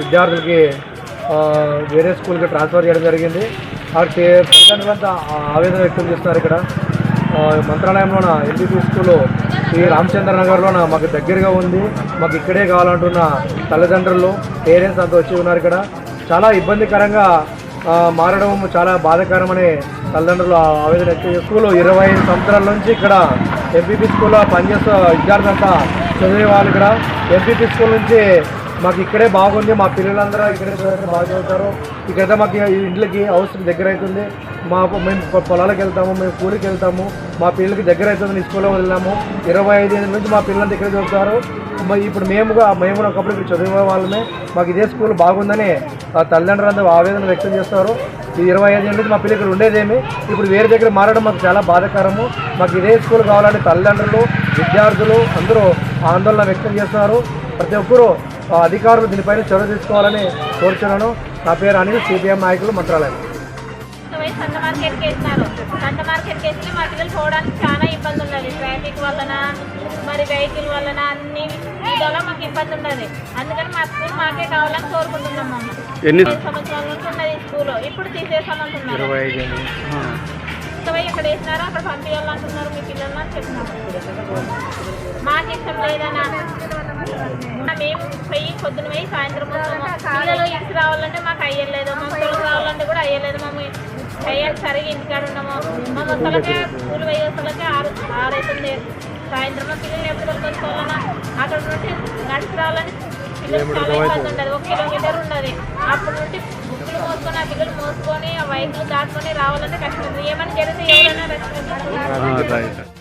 విద్యార్థులకి వేరే స్కూల్కి ట్రాన్స్ఫర్ చేయడం జరిగింది. వారికి తల్లిదండ్రులంతా ఆవేదన వ్యక్తం చేస్తున్నారు ఇక్కడ. మంత్రాలయంలోన ఎల్బీపీ స్కూలు ఈ రామచంద్ర నగర్లోన మాకు దగ్గరగా ఉంది. మాకు ఇక్కడే కావాలంటున్న తల్లిదండ్రులు పేరెంట్స్ అంతా వచ్చి ఉన్నారు ఇక్కడ. చాలా ఇబ్బందికరంగా మారడం చాలా బాధాకరమని తల్లిదండ్రులు ఆవేదన వ్యక్తం స్కూలు ఇరవై ఐదు సంవత్సరాల నుంచి ఇక్కడ ఎంపీపీ స్కూల్లో పనిచేస్తూ విద్యార్థులంతా చదివే వాళ్ళు ఇక్కడ. ఎంపీపీ స్కూల్ నుంచి మాకు ఇక్కడే బాగుంది. మా పిల్లలందరూ ఇక్కడే చదివితే బాగా చదువుతారు. ఇక్కడైతే మాకు ఈ ఇంట్లోకి అవసరం దగ్గర అవుతుంది. మా మేము పొలాలకు వెళ్తాము మేము కూలికి వెళ్తాము. మా పిల్లలకి దగ్గర అవుతుంది. స్కూల్లో వెళ్ళాము. ఇరవై ఐదు ఏళ్ళ నుంచి మా పిల్లలంతా ఇక్కడే చదువుతారు. ఇప్పుడు మేముగా మేము కూడా ఒకప్పుడు ఇక్కడ చదివే వాళ్ళమే. మాకు ఇదే స్కూల్ బాగుందని ఆ తల్లిదండ్రులు అందరూ ఆవేదన వ్యక్తం చేస్తారు. ఈ ఇరవై ఐదు ఏళ్ళ నుంచి మా పిల్లలు ఇక్కడ ఉండేదేమి? ఇప్పుడు వేరే దగ్గర మారడం మాకు చాలా బాధాకరము. మాకు ఇదే స్కూల్ కావాలని తల్లిదండ్రులు విద్యార్థులు అందరూ ఆందోళన వ్యక్తం చేస్తున్నారు ప్రతి ఒక్కరూ అధికారులు దీనిపైన చొరవ తీసుకోవాలని కోరుచున్నాను. నా పేరు అనిల్ సిపిఎం నాయకులు మంత్రాలయం. సంత మార్కెట్కి వేసినారు సంత మార్కెట్కి వేస్తే పోవడానికి చాలా ఇబ్బంది ఉన్నది. ట్రాఫిక్ వలన మరి వెహికల్ వలన అన్ని విధాలా మాకు ఇబ్బంది ఉన్నది. అందుకని మా స్కూల్ మాకే కావాలని కోరుకుంటున్నాం మేము. ఎన్ని ఐదు సంవత్సరాల నుంచి ఉన్నది స్కూల్. ఇప్పుడు తీసేసామంటున్నారు ఇక్కడ వేసినారు? అక్కడ పంపించాలంటున్నారు మీ పిల్లలు అని చెప్తున్నారు మాకు ఇష్టం లేదనా మేము పోయి పొద్దున పోయి సాయంత్రం పిల్లలు ఇంటికి రావాలంటే మాకు అయ్యలేదు. మా పిల్లలు రావాలంటే కూడా అయ్యలేదు మేము అయ్యాక సరిగా ఇంటికాడ ఉన్నాము మా మొత్తలకే స్కూల్ పోయి వస్తలకే ఆరు ఆరు అవుతుంది సాయంత్రం మా పిల్లలు ఎప్పుడు తొలకొచ్చుకోవాలన్నా అక్కడ నుండి నడిచి రావాలని పిల్లలు చాలా ఇబ్బంది ఉండదు ఒక కిలోమీటర్ ఉన్నది అప్పుడు నుండి బుక్కులు మోసుకొని ఆ పిల్లలు మోసుకొని ఆ వైపులు దాటుకొని రావాలంటే కష్టం. ఏమైనా జరిగితే ఎవరైనా రైట్.